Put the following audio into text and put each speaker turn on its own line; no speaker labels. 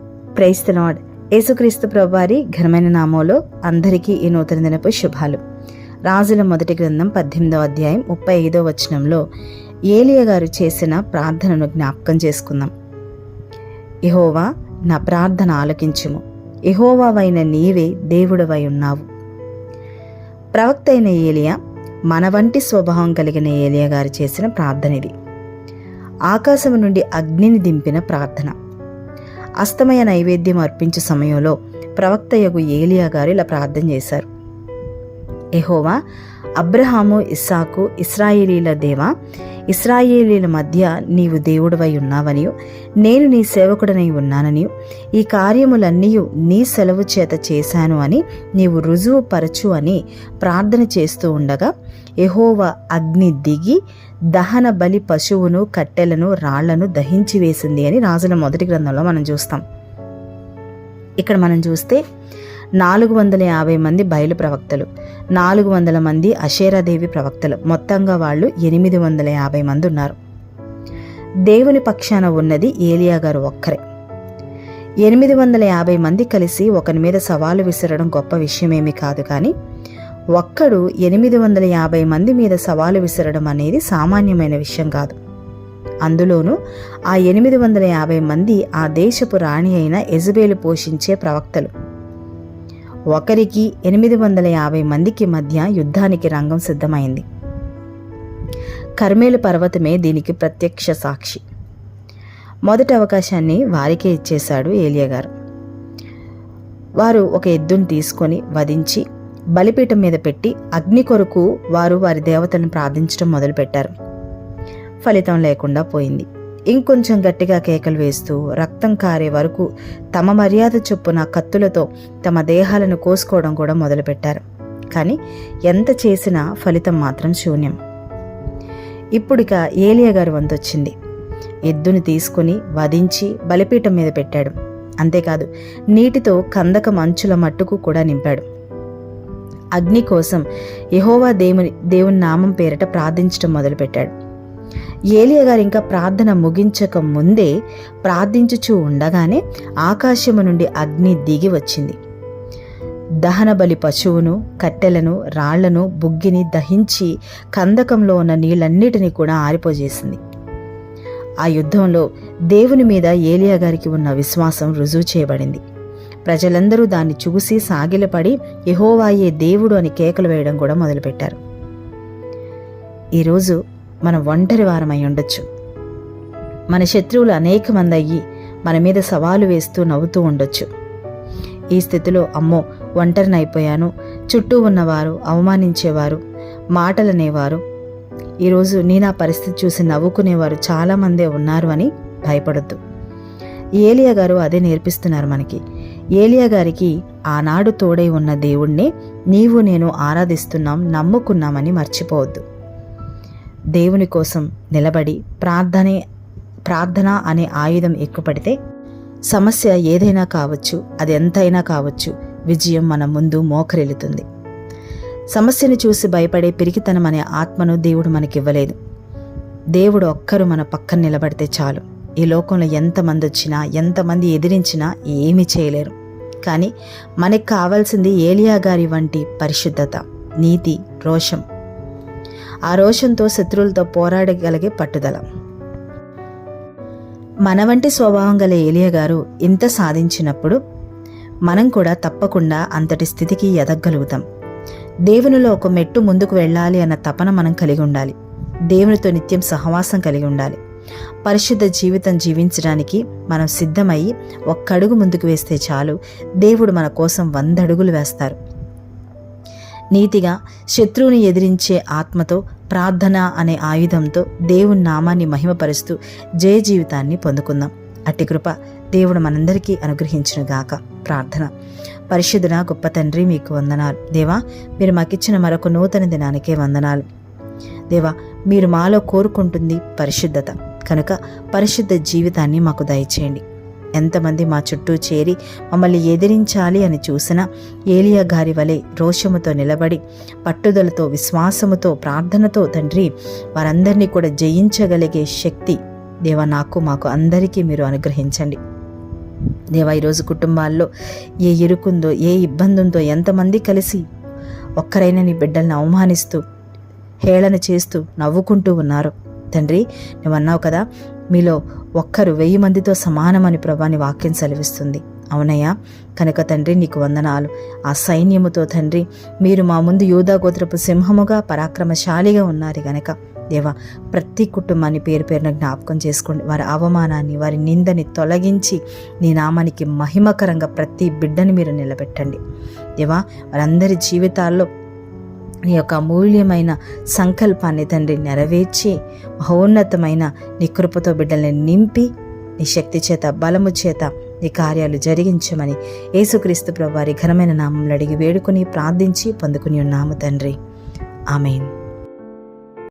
క్రైస్తనాడ్ యేసుక్రీస్తు ప్రభువారి ఘనమైన నామంలో అందరికీ ఈ నూతన దినపు శుభాలు. రాజుల మొదటి గ్రంథం పద్దెనిమిదో అధ్యాయం ముప్పై ఐదో వచనంలో ఏలియ గారు చేసిన ప్రార్థనను జ్ఞాపకం చేసుకుందాం. ఇహోవా నా ప్రార్థన ఆలకించుము. ఇహోవావైన నీవే దేవుడవై ఉన్నావు. ప్రవక్త అయిన ఏలియా మన వంటి స్వభావం కలిగిన ఏలియా గారు చేసిన ప్రార్థన ఇది. ఆకాశం నుండి అగ్నిని దింపిన ప్రార్థన. అస్తమయ నైవేద్యం అర్పించే సమయంలో ప్రవక్త యగు ఏలియా గారు ఇలా ప్రార్థన చేశారు. ఎహోవా అబ్రహాము ఇస్సాకు ఇస్రాయేలీల దేవా ఇస్రాయేలీల మధ్య నీవు దేవుడవై ఉన్నావనియు నేను నీ సేవకుడనై ఉన్నాననియు ఈ కార్యములన్నీ నీ సెలవు చేత చేశాను అని నీవు రుజువు పరచు అని ప్రార్థన చేస్తూ ఉండగా ఎహోవా అగ్ని దిగి దహన బలి పశువును కట్టెలను రాళ్ళను దహించి వేసింది అని రాజుల మొదటి గ్రంథంలో మనం చూస్తాం. ఇక్కడ మనం చూస్తే నాలుగు వందల యాభై మంది బయలు ప్రవక్తలు నాలుగు వందల మంది అషేరాదేవి ప్రవక్తలు మొత్తంగా వాళ్ళు ఎనిమిది వందల యాభై మంది ఉన్నారు. దేవుని పక్షాన ఉన్నది ఏలియా గారు ఒక్కరే. ఎనిమిది వందల యాభై మంది కలిసి ఒకరి మీద సవాలు విసరడం గొప్ప విషయమేమి కాదు కానీ ఒక్కడు ఎనిమిది వందల యాభై మంది మీద సవాలు విసరడం అనేది సామాన్యమైన విషయం కాదు. అందులోనూ ఆ ఎనిమిది వందల యాభై మంది ఆ దేశపు రాణి అయిన ఎజబేలు పోషించే ప్రవక్తలు. ఒకరికి ఎనిమిది వందల యాభై మందికి మధ్య యుద్ధానికి రంగం సిద్ధమైంది. కర్మేలు పర్వతమే దీనికి ప్రత్యక్ష సాక్షి. మొదటి అవకాశాన్ని వారికే ఇచ్చేశాడు ఏలియా గారు. వారు ఒక ఎద్దును తీసుకొని వధించి బలిపీఠం మీద పెట్టి అగ్ని కొరకు వారు వారి దేవతలను ప్రార్థించడం మొదలుపెట్టారు. ఫలితం లేకుండా పోయింది. ఇంకొంచెం గట్టిగా కేకలు వేస్తూ రక్తం కారే వరకు తమ మర్యాద చొప్పున కత్తులతో తమ దేహాలను కోసుకోవడం కూడా మొదలుపెట్టారు. కానీ ఎంత చేసినా ఫలితం మాత్రం శూన్యం. ఇప్పుడిక ఏలియా గారు వంతొచ్చింది. ఎద్దుని తీసుకుని వధించి బలిపీఠం మీద పెట్టాడు. అంతేకాదు నీటితో కందక మంచుల మట్టుకు కూడా నింపాడు. అగ్ని కోసం యహోవా దేవుని దేవుని నామం పేరిట ప్రార్థించడం మొదలుపెట్టాడు. ఏలియా గారు ఇంకా ప్రార్థన ముగించక ముందే ప్రార్థించుచూ ఉండగానే ఆకాశము నుండి అగ్ని దిగి వచ్చింది. దహన బలి పశువును కట్టెలను రాళ్ళను బుగ్గిని దహించి కందకంలో ఉన్న నీళ్ళన్నిటినీ కూడా ఆరిపోజేసింది. ఆ యుద్ధంలో దేవుని మీద ఏలియా గారికి ఉన్న విశ్వాసం రుజువు చేయబడింది. ప్రజలందరూ దాన్ని చూసి సాగిలపడి యహోవాయే దేవుడు అని కేకలు వేయడం కూడా మొదలుపెట్టారు. ఈరోజు మనం ఒంటరి వారమై ఉండొచ్చు. మన శత్రువులు అనేక మంది అయ్యి మన మీద సవాలు వేస్తూ నవ్వుతూ ఉండొచ్చు. ఈ స్థితిలో అమ్మో ఒంటరినైపోయాను. చుట్టూ ఉన్నవారు అవమానించేవారు మాటలనేవారు. ఈరోజు నీ నా పరిస్థితి చూసి నవ్వుకునేవారు చాలామందే ఉన్నారు అని భయపడద్దు. ఏలియా గారు అదే నేర్పిస్తున్నారు మనకి. ఏలియా గారికి ఆనాడు తోడై ఉన్న దేవుణ్ణే నీవు నేను ఆరాధిస్తున్నాం నమ్ముకున్నామని మర్చిపోవద్దు. దేవుని కోసం నిలబడి ప్రార్థనే ప్రార్థన అనే ఆయుధం ఎక్కుపడితే సమస్య ఏదైనా కావచ్చు అది ఎంతైనా కావచ్చు విజయం మన ముందు మోకరిల్లుతుంది. సమస్యను చూసి భయపడే పిరికితనం అనే ఆత్మను దేవుడు మనకివ్వలేదు. దేవుడు ఒక్కరు మన పక్కన నిలబడితే చాలు. ఈ లోకంలో ఎంతమంది వచ్చినా ఎంతమంది ఎదిరించినా ఏమీ చేయలేరు. కానీ మనకు కావాల్సింది ఏలియా గారి వంటి పరిశుద్ధత నీతి రోషం. ఆ రోషంతో శత్రువులతో పోరాడగలిగే పట్టుదల. మన వంటి స్వభావం గల ఏలియా గారు ఇంత సాధించినప్పుడు మనం కూడా తప్పకుండా అంతటి స్థితికి ఎదగలుగుతాం దేవునిలో ఒక మెట్టు ముందుకు వెళ్ళాలి అన్న తపన మనం కలిగి ఉండాలి. దేవునితో నిత్యం సహవాసం కలిగి ఉండాలి. పరిశుద్ధ జీవితం జీవించడానికి మనం సిద్ధమయ్యి ఒక్కడుగు ముందుకు వేస్తే చాలు. దేవుడు మన కోసం వంద అడుగులు వేస్తారు. నీతిగా శత్రువుని ఎదిరించే ఆత్మతో ప్రార్థన అనే ఆయుధంతో దేవుని నామాన్ని మహిమపరుస్తూ జయ జీవితాన్ని పొందుకుందాం. అట్టి కృప దేవుడు మనందరికీ అనుగ్రహించునుగాక ప్రార్థన. పరిశుద్ధున గొప్ప తండ్రి మీకు వందనాలు. దేవా మీరు మాకిచ్చిన మరొక నూతన దినానికే వందనాలు. దేవా మీరు మాలో కోరుకుంటుంది పరిశుద్ధత. కనుక పరిశుద్ధ జీవితాన్ని మాకు దయచేయండి. ఎంతమంది మా చుట్టూ చేరి మమ్మల్ని ఎదిరించాలి అని చూసినా ఏలియా గారి వలె రోషముతో నిలబడి పట్టుదలతో విశ్వాసముతో ప్రార్థనతో తండ్రి వారందరినీ కూడా జయించగలిగే శక్తి దేవ నాకు మాకు అందరికీ మీరు అనుగ్రహించండి. దేవా ఈరోజు కుటుంబాల్లో ఏ ఇరుకుందో ఏ ఇబ్బంది ఉందో ఎంతమంది కలిసి ఒక్కరైనా నీ బిడ్డల్ని అవమానిస్తూ హేళన చేస్తూ నవ్వుకుంటూ ఉన్నారు. తండ్రి నువ్వు అన్నావు కదా మీలో ఒక్కరు వెయ్యి మందితో సమానమని ప్రభాని వాక్యం సెలవిస్తుంది. అవునయ్యా కనుక తండ్రి నీకు వందనాలు. ఆ సైన్యముతో తండ్రి మీరు మా ముందు యూదా గోత్రపు సింహముగా పరాక్రమశాలిగా ఉన్నారు గనక. దేవా ప్రతి కుటుంబాన్ని పేరు పేరున జ్ఞాపకం చేసుకోండి. వారి అవమానాన్ని వారి నిందని తొలగించి నీ నామానికి మహిమకరంగా ప్రతి బిడ్డని మీరు నిలబెట్టండి. దేవా వారందరి జీవితాల్లో నీ యొక్క అమూల్యమైన సంకల్పాన్ని తండ్రి నెరవేర్చి మహోన్నతమైన నీ కృపతో బిడ్డల్ని నింపి నీ శక్తి చేత బలము చేత నీ కార్యాలు జరిగించమని యేసుక్రీస్తు ప్రభు వారి ఘనమైన నామంలో అడిగి వేడుకుని ప్రార్థించి పొందుకుని ఉన్నాము తండ్రి. ఆమెన్.